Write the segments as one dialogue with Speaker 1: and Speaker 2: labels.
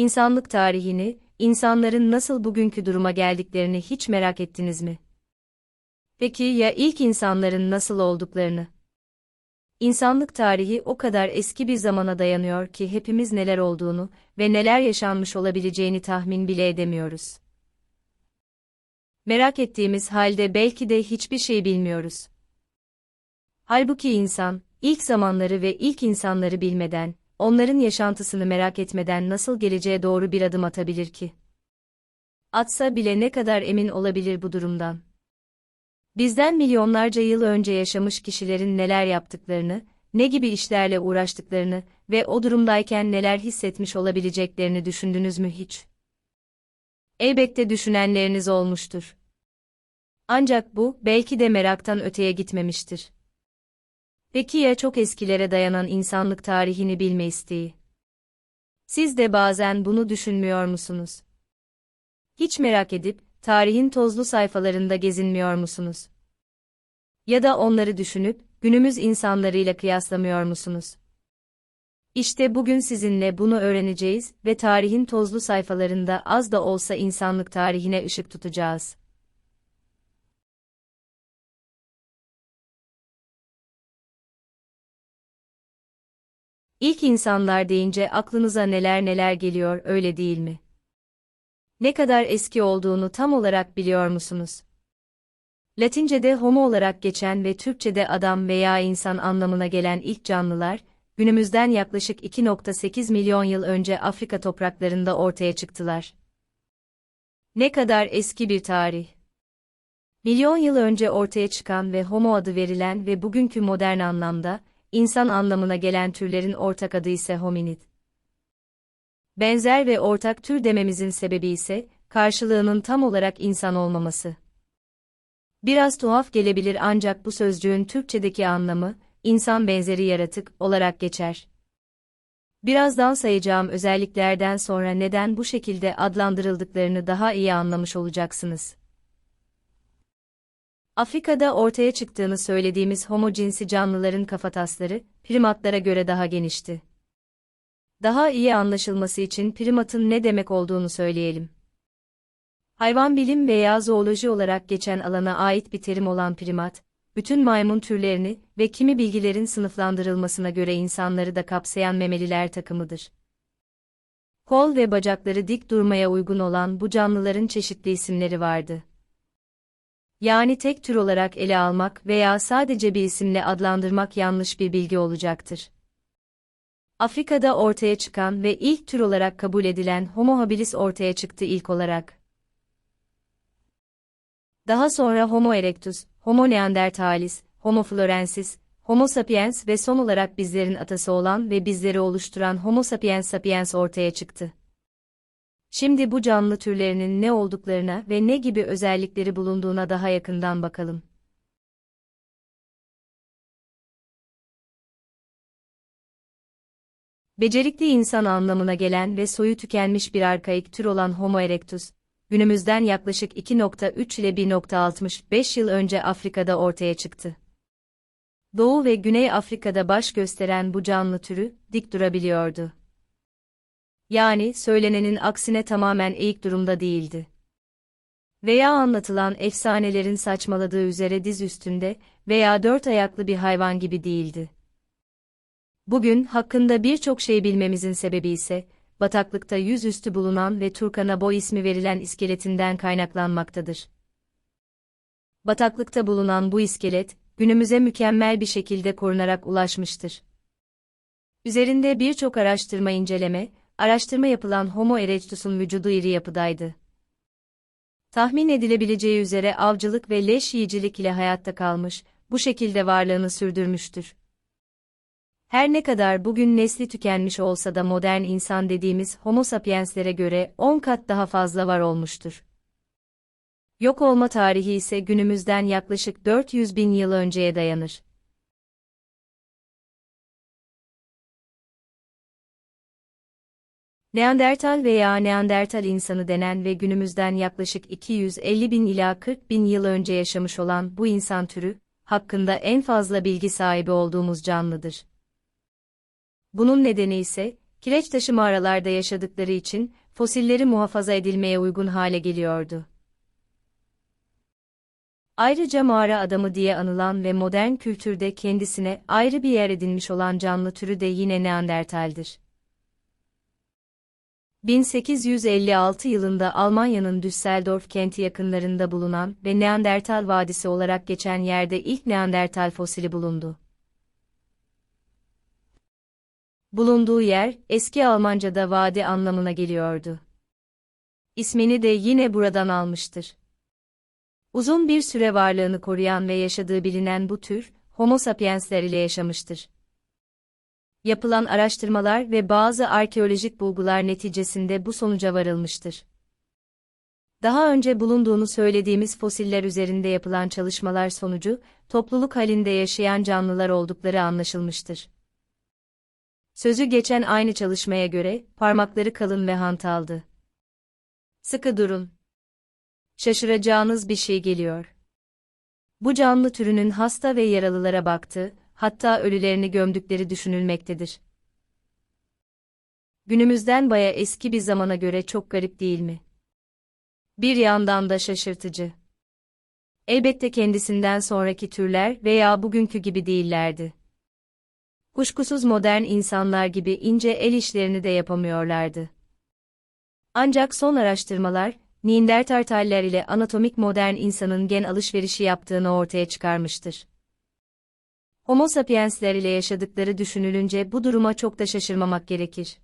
Speaker 1: İnsanlık tarihini, insanların nasıl bugünkü duruma geldiklerini hiç merak ettiniz mi? Peki ya ilk insanların nasıl olduklarını? İnsanlık tarihi o kadar eski bir zamana dayanıyor ki hepimiz neler olduğunu ve neler yaşanmış olabileceğini tahmin bile edemiyoruz. Merak ettiğimiz halde belki de hiçbir şey bilmiyoruz. Halbuki insan, ilk zamanları ve ilk insanları bilmeden, onların yaşantısını merak etmeden nasıl geleceğe doğru bir adım atabilir ki? Atsa bile ne kadar emin olabilir bu durumdan? Bizden milyonlarca yıl önce yaşamış kişilerin neler yaptıklarını, ne gibi işlerle uğraştıklarını ve o durumdayken neler hissetmiş olabileceklerini düşündünüz mü hiç? Elbette düşünenleriniz olmuştur. Ancak bu, belki de meraktan öteye gitmemiştir. Peki ya çok eskilere dayanan insanlık tarihini bilme isteği? Siz de bazen bunu düşünmüyor musunuz? Hiç merak edip, tarihin tozlu sayfalarında gezinmiyor musunuz? Ya da onları düşünüp, günümüz insanlarıyla kıyaslamıyor musunuz? İşte bugün sizinle bunu öğreneceğiz ve tarihin tozlu sayfalarında az da olsa insanlık tarihine ışık tutacağız. İlk insanlar deyince aklınıza neler neler geliyor öyle değil mi? Ne kadar eski olduğunu tam olarak biliyor musunuz? Latince'de homo olarak geçen ve Türkçe'de adam veya insan anlamına gelen ilk canlılar, günümüzden yaklaşık 2.8 milyon yıl önce Afrika topraklarında ortaya çıktılar. Ne kadar eski bir tarih. Milyon yıl önce ortaya çıkan ve homo adı verilen ve bugünkü modern anlamda, insan anlamına gelen türlerin ortak adı ise hominid. Benzer ve ortak tür dememizin sebebi ise, karşılığının tam olarak insan olmaması. Biraz tuhaf gelebilir ancak bu sözcüğün Türkçedeki anlamı, insan benzeri yaratık olarak geçer. Birazdan sayacağım özelliklerden sonra neden bu şekilde adlandırıldıklarını daha iyi anlamış olacaksınız. Afrika'da ortaya çıktığını söylediğimiz homo cinsi canlıların kafatasları, primatlara göre daha genişti. Daha iyi anlaşılması için primatın ne demek olduğunu söyleyelim. Hayvan bilim veya zooloji olarak geçen alana ait bir terim olan primat, bütün maymun türlerini ve kimi bilgilerin sınıflandırılmasına göre insanları da kapsayan memeliler takımıdır. Kol ve bacakları dik durmaya uygun olan bu canlıların çeşitli isimleri vardı. Yani tek tür olarak ele almak veya sadece bir isimle adlandırmak yanlış bir bilgi olacaktır. Afrika'da ortaya çıkan ve ilk tür olarak kabul edilen Homo habilis ortaya çıktı ilk olarak. Daha sonra Homo erectus, Homo neanderthalis, Homo florensis, Homo sapiens ve son olarak bizlerin atası olan ve bizleri oluşturan Homo sapiens sapiens ortaya çıktı. Şimdi bu canlı türlerinin ne olduklarına ve ne gibi özellikleri bulunduğuna daha yakından bakalım. Becerikli insan anlamına gelen ve soyu tükenmiş bir arkaik tür olan Homo erectus, günümüzden yaklaşık 2.3 ile 1.65 yıl önce Afrika'da ortaya çıktı. Doğu ve Güney Afrika'da baş gösteren bu canlı türü, dik durabiliyordu. Yani söylenenin aksine tamamen eğik durumda değildi. Veya anlatılan efsanelerin saçmaladığı üzere diz üstünde veya dört ayaklı bir hayvan gibi değildi. Bugün hakkında birçok şey bilmemizin sebebi ise, bataklıkta yüzüstü bulunan ve Turkanabo ismi verilen iskeletinden kaynaklanmaktadır. Bataklıkta bulunan bu iskelet, günümüze mükemmel bir şekilde korunarak ulaşmıştır. Üzerinde birçok araştırma inceleme, araştırma yapılan Homo erectus'un vücudu iri yapıdaydı. Tahmin edilebileceği üzere avcılık ve leş yiyicilik ile hayatta kalmış, bu şekilde varlığını sürdürmüştür. Her ne kadar bugün nesli tükenmiş olsa da modern insan dediğimiz Homo sapienslere göre 10 kat daha fazla var olmuştur. Yok olma tarihi ise günümüzden yaklaşık 400 bin yıl önceye dayanır. Neandertal veya Neandertal insanı denen ve günümüzden yaklaşık 250 bin ila 40 bin yıl önce yaşamış olan bu insan türü, hakkında en fazla bilgi sahibi olduğumuz canlıdır. Bunun nedeni ise, kireç taşı mağaralarda yaşadıkları için fosilleri muhafaza edilmeye uygun hale geliyordu. Ayrıca mağara adamı diye anılan ve modern kültürde kendisine ayrı bir yer edinmiş olan canlı türü de yine Neandertal'dir. 1856 yılında Almanya'nın Düsseldorf kenti yakınlarında bulunan ve Neandertal Vadisi olarak geçen yerde ilk Neandertal fosili bulundu. Bulunduğu yer, eski Almanca'da vadi anlamına geliyordu. İsmini de yine buradan almıştır. Uzun bir süre varlığını koruyan ve yaşadığı bilinen bu tür, Homo sapiensler ile yaşamıştır. Yapılan araştırmalar ve bazı arkeolojik bulgular neticesinde bu sonuca varılmıştır. Daha önce bulunduğunu söylediğimiz fosiller üzerinde yapılan çalışmalar sonucu, topluluk halinde yaşayan canlılar oldukları anlaşılmıştır. Sözü geçen aynı çalışmaya göre, parmakları kalın ve hantaldı. Sıkı durun. Şaşıracağınız bir şey geliyor. Bu canlı türünün hasta ve yaralılara baktı, hatta ölülerini gömdükleri düşünülmektedir. Günümüzden baya eski bir zamana göre çok garip değil mi? Bir yandan da şaşırtıcı. Elbette kendisinden sonraki türler veya bugünkü gibi değillerdi. Kuşkusuz modern insanlar gibi ince el işlerini de yapamıyorlardı. Ancak son araştırmalar, Neandertaller ile anatomik modern insanın gen alışverişi yaptığını ortaya çıkarmıştır. Homo sapiensler ile yaşadıkları düşünülünce bu duruma çok da şaşırmamak gerekir.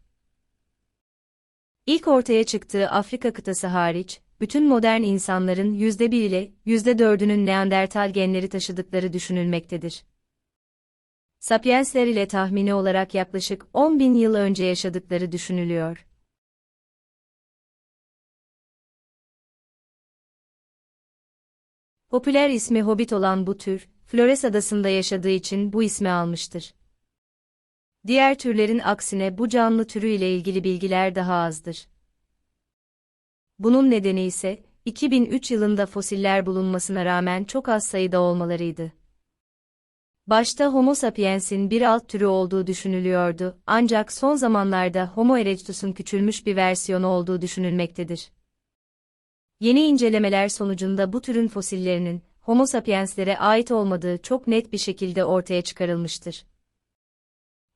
Speaker 1: İlk ortaya çıktığı Afrika kıtası hariç, bütün modern insanların %1 ile %4'ünün Neandertal genleri taşıdıkları düşünülmektedir. Sapiensler ile tahmini olarak yaklaşık 10 bin yıl önce yaşadıkları düşünülüyor. Popüler ismi Hobbit olan bu tür, Flores adasında yaşadığı için bu ismi almıştır. Diğer türlerin aksine bu canlı türü ile ilgili bilgiler daha azdır. Bunun nedeni ise, 2003 yılında fosiller bulunmasına rağmen çok az sayıda olmalarıydı. Başta Homo sapiens'in bir alt türü olduğu düşünülüyordu, ancak son zamanlarda Homo erectus'un küçülmüş bir versiyonu olduğu düşünülmektedir. Yeni incelemeler sonucunda bu türün fosillerinin, Homo sapienslere ait olmadığı çok net bir şekilde ortaya çıkarılmıştır.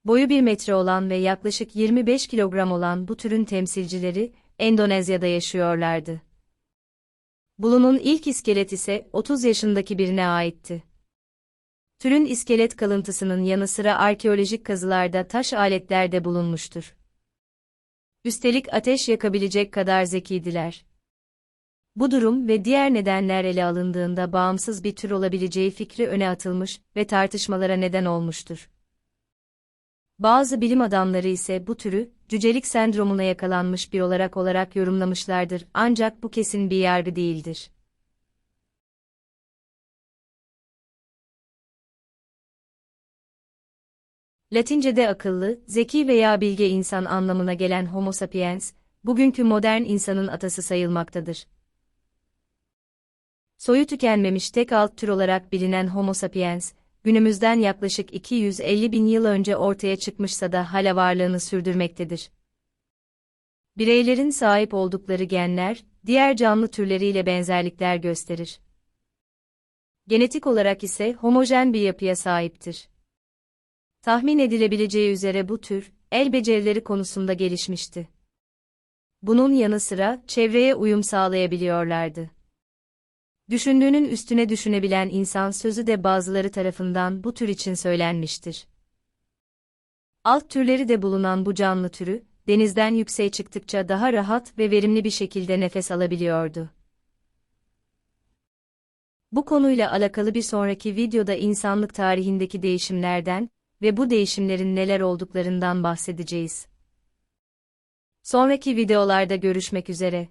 Speaker 1: Boyu 1 metre olan ve yaklaşık 25 kilogram olan bu türün temsilcileri, Endonezya'da yaşıyorlardı. Bulunun ilk iskelet ise 30 yaşındaki birine aitti. Türün iskelet kalıntısının yanı sıra arkeolojik kazılarda taş aletler de bulunmuştur. Üstelik ateş yakabilecek kadar zekiydiler. Bu durum ve diğer nedenler ele alındığında bağımsız bir tür olabileceği fikri öne atılmış ve tartışmalara neden olmuştur. Bazı bilim adamları ise bu türü, cücelik sendromuna yakalanmış bir olarak olarak yorumlamışlardır ancak bu kesin bir yargı değildir. Latince'de akıllı, zeki veya bilge insan anlamına gelen Homo sapiens, bugünkü modern insanın atası sayılmaktadır. Soyu tükenmemiş tek alt tür olarak bilinen Homo sapiens, günümüzden yaklaşık 250 bin yıl önce ortaya çıkmışsa da hala varlığını sürdürmektedir. Bireylerin sahip oldukları genler, diğer canlı türleriyle benzerlikler gösterir. Genetik olarak ise homojen bir yapıya sahiptir. Tahmin edilebileceği üzere bu tür, el becerileri konusunda gelişmişti. Bunun yanı sıra, çevreye uyum sağlayabiliyorlardı. Düşündüğünün üstüne düşünebilen insan sözü de bazıları tarafından bu tür için söylenmiştir. Alt türleri de bulunan bu canlı türü, denizden yükseğe çıktıkça daha rahat ve verimli bir şekilde nefes alabiliyordu. Bu konuyla alakalı bir sonraki videoda insanlık tarihindeki değişimlerden ve bu değişimlerin neler olduklarından bahsedeceğiz. Sonraki videolarda görüşmek üzere.